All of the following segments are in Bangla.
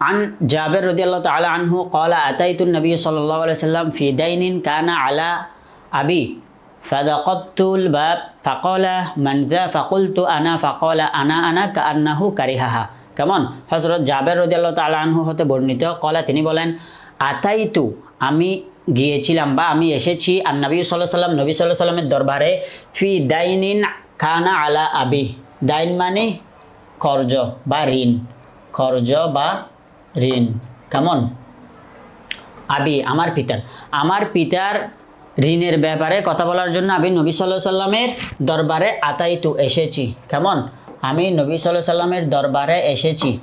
عن جابر رضي الله تعالى عنه قال أتيت النبي صلى الله عليه وسلم في دين كان على أبي فذقدت الباب فقال من ذا فقلت أنا فقال أنا أنا كأنه كرهها কেমন হজরত জাবের রদিয়াল্লাহ তালা আনহু হতে বর্ণিত কলা তিনি বলেন আতাইতু আমি গিয়েছিলাম বা আমি এসেছি আর নবী সাল্লাহ সাল্লাম নবী সাল্লাহ সাল্লামের দরবারে ফি দাইনিন খানা আলা আবি দাইন মানে কর্জ বা ঋণ কর্জ বা ঋণ। কেমন আবি, আমার পিতার। আমার পিতার ঋণের ব্যাপারে কথা বলার জন্য আমি নবী সাল্লাহ সাল্লামের দরবারে আতাইতু এসেছি। কেমন আমি নবী সাল্লাহ সাল্লামের দরবারে এসেছি।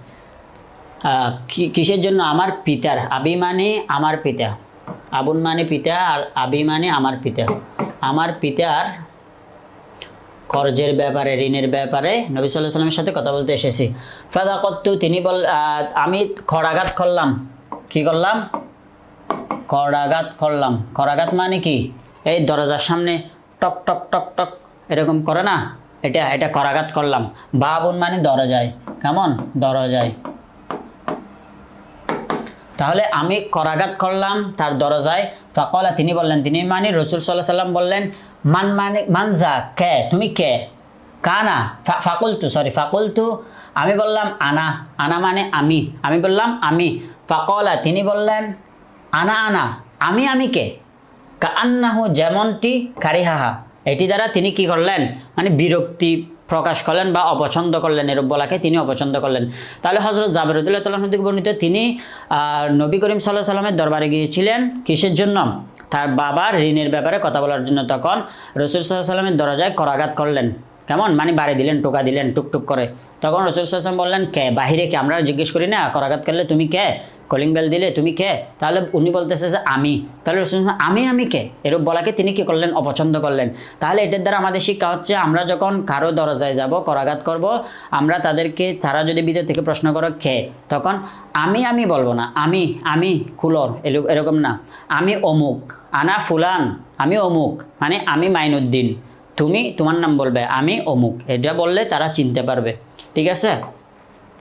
কিসের জন্য? আমার পিতার। আবি মানে আমার পিতা। আবুন মানে পিতা আর আবি মানে আমার পিতা। আমার পিতার কর্জের ব্যাপারে, ঋণের ব্যাপারে নবী সাল্লাহ সাল্লামের সাথে কথা বলতে এসেছি। ফাদা কত্তু তিনি বল আমি খরাঘাত করলাম। কি করলাম? খরাঘাত করলাম। খরাঘাত মানে কি? এই দরজার সামনে টক টক টক টক এরকম করে না? এটা এটা করাঘাত করলাম। বাবুন মানে দরজায়। কেমন? দরজায়। তাহলে আমি করাঘাত করলাম তার দরজায়। ফাকলা তিনি বললেন, তিনি মানে? রসুল সাল্লাহ সাল্লাম বললেন, মান মানে মান যা, কে, তুমি কে? কানা? ফাকুলতু সরি ফাকুলতু। আমি বললাম, আনা। আনা মানে আমি। আমি বললাম, আমি। ফাকলা তিনি বললেন, আনা আনা। আমি আমি কে? কান্নাহু যেমনটি কারিহাহা। এটি দ্বারা তিনি কি করলেন? মানে বিরক্তি প্রকাশ করলেন বা অপছন্দ করলেন এরূপ বলাকে তিনি অপছন্দ করলেন। তাহলে হজরত জাবেরুদ্দুল্লাহ তাল্লাহ থেকে বর্ণিত, তিনি নবী করিম সাল্লাহ সাল্লামের দরবারে গিয়েছিলেন। কিসের জন্য? তার বাবার ঋণের ব্যাপারে কথা বলার জন্য। তখন রসুল সাল্লাহ সাল্লামের দরজায় করাঘাত করলেন। কেমন? মানে বাড়ি দিলেন, টোকা দিলেন, টুকটুক করে। তখন রসুল সাল্লাম বললেন, কে? বাহিরে কে? আমরা জিজ্ঞেস করি না, করাঘাত করলে তুমি কে? কলিং বেল দিলে তুমি কে? তাহলে উনি বলতেছে যে আমি। তাহলে আমি আমি কে? এরূপ বলাকে তিনি কি করলেন? অপছন্দ করলেন। তাহলে এটার দ্বারা আমাদের শিক্ষা হচ্ছে, আমরা যখন কারও দরজায় যাব, করাঘাত করব, আমরা তাদেরকে, তারা যদি ভিতর থেকে প্রশ্ন করো কে, তখন আমি আমি বলব না। আমি আমি খুলর এরকম না। আমি অমুক, আনা ফুলান, আমি অমুক মানে আমি মাইনুদ্দিন। তুমি তোমার নাম বলবে, আমি অমুক। এটা বললে তারা চিনতে পারবে। ঠিক আছে?